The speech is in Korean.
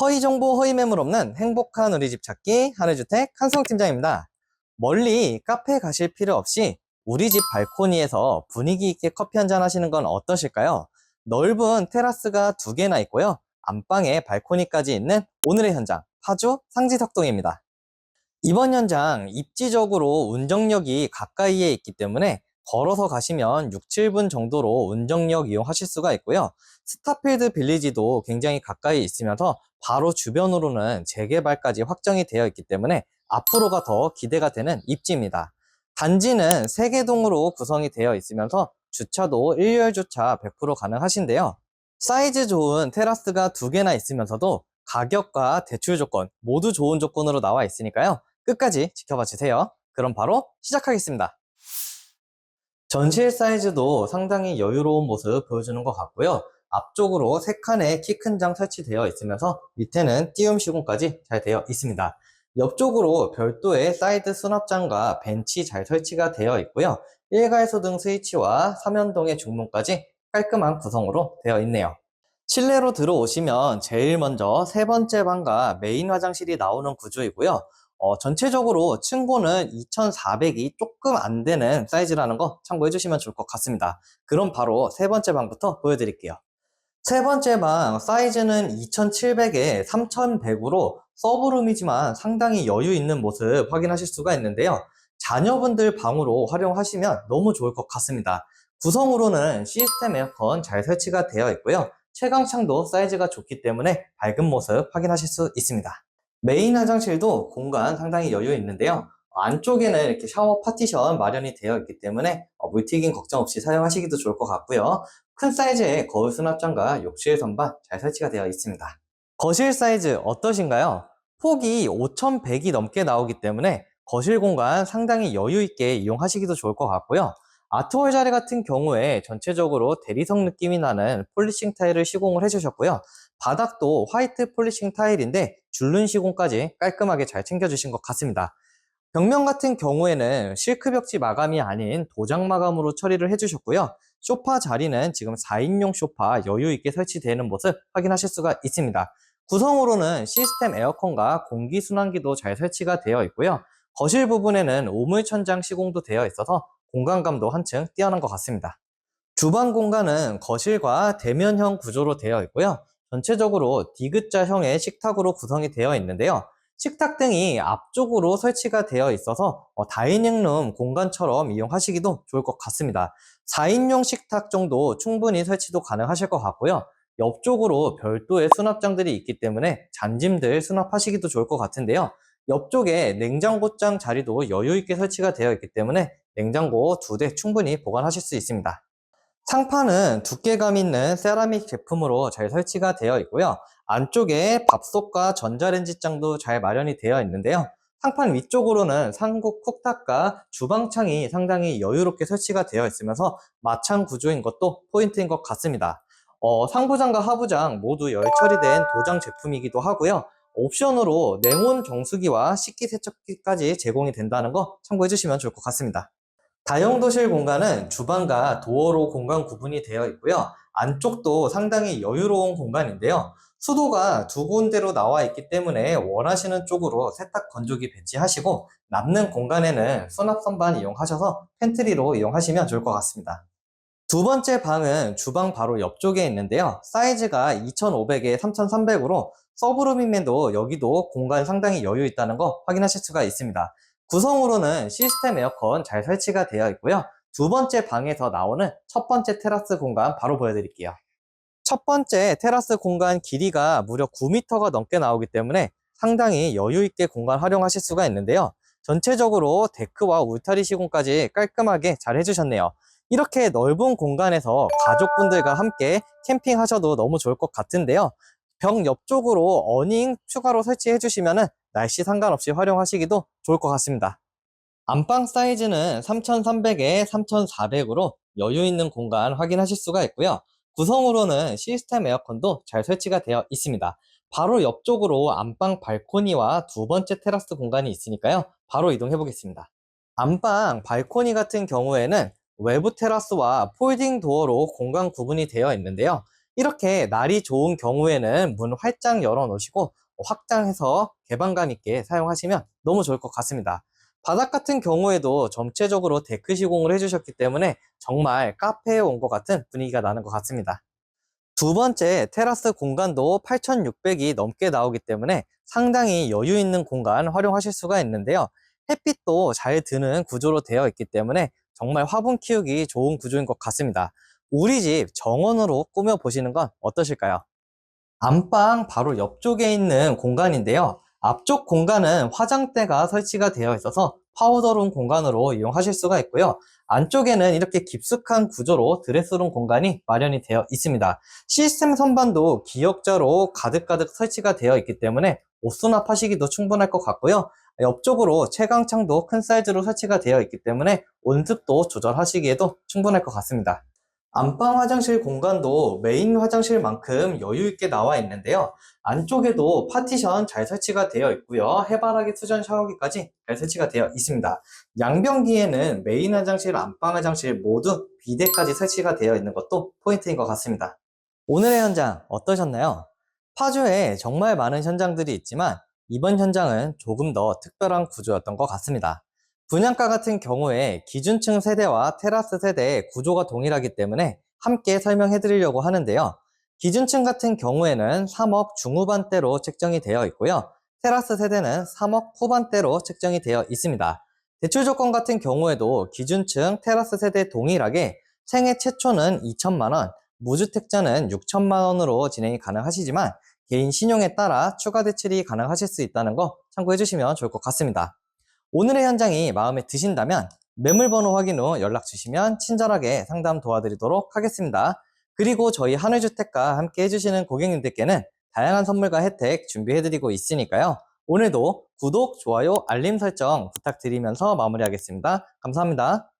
허위 정보, 허위 매물 없는 행복한 우리 집 찾기 한해주택 한성 팀장입니다. 멀리 카페 가실 필요 없이 우리 집 발코니에서 분위기 있게 커피 한잔 하시는 건 어떠실까요? 넓은 테라스가 두 개나 있고요. 안방에 발코니까지 있는 오늘의 현장 파주 상지석동입니다. 이번 현장 입지적으로 운정역이 가까이에 있기 때문에 걸어서 가시면 6, 7분 정도로 운정역 이용하실 수가 있고요. 스타필드 빌리지도 굉장히 가까이 있으면서 바로 주변으로는 재개발까지 확정이 되어 있기 때문에 앞으로가 더 기대가 되는 입지입니다. 단지는 3개 동으로 구성이 되어 있으면서 주차도 1열 주차 100% 가능하신데요. 사이즈 좋은 테라스가 두 개나 있으면서도 가격과 대출 조건 모두 좋은 조건으로 나와 있으니까요. 끝까지 지켜봐 주세요. 그럼 바로 시작하겠습니다. 전실 사이즈도 상당히 여유로운 모습 보여주는 것 같고요. 앞쪽으로 3칸의 키 큰 장 설치되어 있으면서 밑에는 띄움 시공까지 잘 되어 있습니다. 옆쪽으로 별도의 사이드 수납장과 벤치 잘 설치가 되어 있고요. 일괄소등 스위치와 3연동의 중문까지 깔끔한 구성으로 되어 있네요. 실내로 들어오시면 제일 먼저 세 번째 방과 메인 화장실이 나오는 구조이고요. 어, 전체적으로 층고는 2400이 조금 안 되는 사이즈라는 거 참고해 주시면 좋을 것 같습니다. 그럼 바로 세 번째 방부터 보여드릴게요. 세 번째 방 사이즈는 2700에 3100으로 서브룸이지만 상당히 여유 있는 모습 확인하실 수가 있는데요. 자녀분들 방으로 활용하시면 너무 좋을 것 같습니다. 구성으로는 시스템 에어컨 잘 설치가 되어 있고요. 채광창도 사이즈가 좋기 때문에 밝은 모습 확인하실 수 있습니다. 메인 화장실도 공간 상당히 여유 있는데요. 안쪽에는 이렇게 샤워 파티션 마련이 되어 있기 때문에 어, 물튀김 걱정 없이 사용하시기도 좋을 것 같고요. 큰 사이즈의 거울 수납장과 욕실 선반 잘 설치가 되어 있습니다. 거실 사이즈 어떠신가요? 폭이 5100이 넘게 나오기 때문에 거실 공간 상당히 여유 있게 이용하시기도 좋을 것 같고요. 아트월 자리 같은 경우에 전체적으로 대리석 느낌이 나는 폴리싱 타일을 시공을 해주셨고요. 바닥도 화이트 폴리싱 타일인데 줄눈 시공까지 깔끔하게 잘 챙겨주신 것 같습니다. 벽면 같은 경우에는 실크 벽지 마감이 아닌 도장 마감으로 처리를 해주셨고요. 소파 자리는 지금 4인용 소파 여유 있게 설치되는 모습 확인하실 수가 있습니다. 구성으로는 시스템 에어컨과 공기 순환기도 잘 설치가 되어 있고요. 거실 부분에는 우물 천장 시공도 되어 있어서 공간감도 한층 뛰어난 것 같습니다. 주방 공간은 거실과 대면형 구조로 되어 있고요. 전체적으로 디귿자형의 식탁으로 구성이 되어 있는데요. 식탁 등이 앞쪽으로 설치가 되어 있어서 어, 다이닝룸 공간처럼 이용하시기도 좋을 것 같습니다. 4인용 식탁 정도 충분히 설치도 가능하실 것 같고요. 옆쪽으로 별도의 수납장들이 있기 때문에 잔짐들 수납하시기도 좋을 것 같은데요. 옆쪽에 냉장고장 자리도 여유 있게 설치가 되어 있기 때문에 냉장고 두 대 충분히 보관하실 수 있습니다. 상판은 두께감 있는 세라믹 제품으로 잘 설치가 되어 있고요. 안쪽에 밥솥과 전자레인지장도 잘 마련이 되어 있는데요. 상판 위쪽으로는 상국 쿡탑과 주방창이 상당히 여유롭게 설치가 되어 있으면서 마창 구조인 것도 포인트인 것 같습니다. 어, 상부장과 하부장 모두 열 처리된 도장 제품이기도 하고요. 옵션으로 냉온 정수기와 식기 세척기까지 제공이 된다는 거 참고해 주시면 좋을 것 같습니다. 다용도실 공간은 주방과 도어로 공간 구분이 되어 있고요. 안쪽도 상당히 여유로운 공간인데요. 수도가 두 군데로 나와 있기 때문에 원하시는 쪽으로 세탁 건조기 배치하시고 남는 공간에는 수납 선반 이용하셔서 팬트리로 이용하시면 좋을 것 같습니다. 두 번째 방은 주방 바로 옆쪽에 있는데요. 사이즈가 2500에 3300으로 서브룸임에도 여기도 공간 상당히 여유 있다는 거 확인하실 수가 있습니다. 구성으로는 시스템 에어컨 잘 설치가 되어 있고요. 두 번째 방에서 나오는 첫 번째 테라스 공간 바로 보여드릴게요. 첫 번째 테라스 공간 길이가 무려 9m가 넘게 나오기 때문에 상당히 여유 있게 공간 활용하실 수가 있는데요. 전체적으로 데크와 울타리 시공까지 깔끔하게 잘 해주셨네요. 이렇게 넓은 공간에서 가족분들과 함께 캠핑하셔도 너무 좋을 것 같은데요. 벽 옆쪽으로 어닝 추가로 설치해 주시면 날씨 상관없이 활용하시기도 좋을 것 같습니다. 안방 사이즈는 3300에 3400으로 여유 있는 공간 확인하실 수가 있고요. 구성으로는 시스템 에어컨도 잘 설치가 되어 있습니다. 바로 옆쪽으로 안방 발코니와 두 번째 테라스 공간이 있으니까요. 바로 이동해 보겠습니다. 안방 발코니 같은 경우에는 외부 테라스와 폴딩 도어로 공간 구분이 되어 있는데요. 이렇게 날이 좋은 경우에는 문 활짝 열어 놓으시고 확장해서 개방감 있게 사용하시면 너무 좋을 것 같습니다. 바닥 같은 경우에도 전체적으로 데크 시공을 해주셨기 때문에 정말 카페에 온 것 같은 분위기가 나는 것 같습니다. 두 번째 테라스 공간도 8,600이 넘게 나오기 때문에 상당히 여유 있는 공간 활용하실 수가 있는데요. 햇빛도 잘 드는 구조로 되어 있기 때문에 정말 화분 키우기 좋은 구조인 것 같습니다. 우리 집 정원으로 꾸며 보시는 건 어떠실까요? 안방 바로 옆쪽에 있는 공간인데요. 앞쪽 공간은 화장대가 설치가 되어 있어서 파우더룸 공간으로 이용하실 수가 있고요. 안쪽에는 이렇게 깊숙한 구조로 드레스룸 공간이 마련이 되어 있습니다. 시스템 선반도 기역자로 가득가득 설치가 되어 있기 때문에 옷 수납하시기도 충분할 것 같고요. 옆쪽으로 채광창도 큰 사이즈로 설치가 되어 있기 때문에 온습도 조절하시기에도 충분할 것 같습니다. 안방 화장실 공간도 메인 화장실만큼 여유있게 나와 있는데요. 안쪽에도 파티션 잘 설치가 되어 있고요. 해바라기 수전 샤워기까지 잘 설치가 되어 있습니다. 양변기에는 메인 화장실, 안방 화장실 모두 비데까지 설치가 되어 있는 것도 포인트인 것 같습니다. 오늘의 현장 어떠셨나요? 파주에 정말 많은 현장들이 있지만 이번 현장은 조금 더 특별한 구조였던 것 같습니다. 분양가 같은 경우에 기준층 세대와 테라스 세대의 구조가 동일하기 때문에 함께 설명해 드리려고 하는데요. 기준층 같은 경우에는 3억 중후반대로 책정이 되어 있고요. 테라스 세대는 3억 후반대로 책정이 되어 있습니다. 대출 조건 같은 경우에도 기준층 테라스 세대 동일하게 생애 최초는 2천만 원, 무주택자는 6천만 원으로 진행이 가능하시지만 개인 신용에 따라 추가 대출이 가능하실 수 있다는 거 참고해 주시면 좋을 것 같습니다. 오늘의 현장이 마음에 드신다면 매물번호 확인 후 연락 주시면 친절하게 상담 도와드리도록 하겠습니다. 그리고 저희 하늘주택과 함께 해주시는 고객님들께는 다양한 선물과 혜택 준비해드리고 있으니까요. 오늘도 구독, 좋아요, 알림 설정 부탁드리면서 마무리하겠습니다. 감사합니다.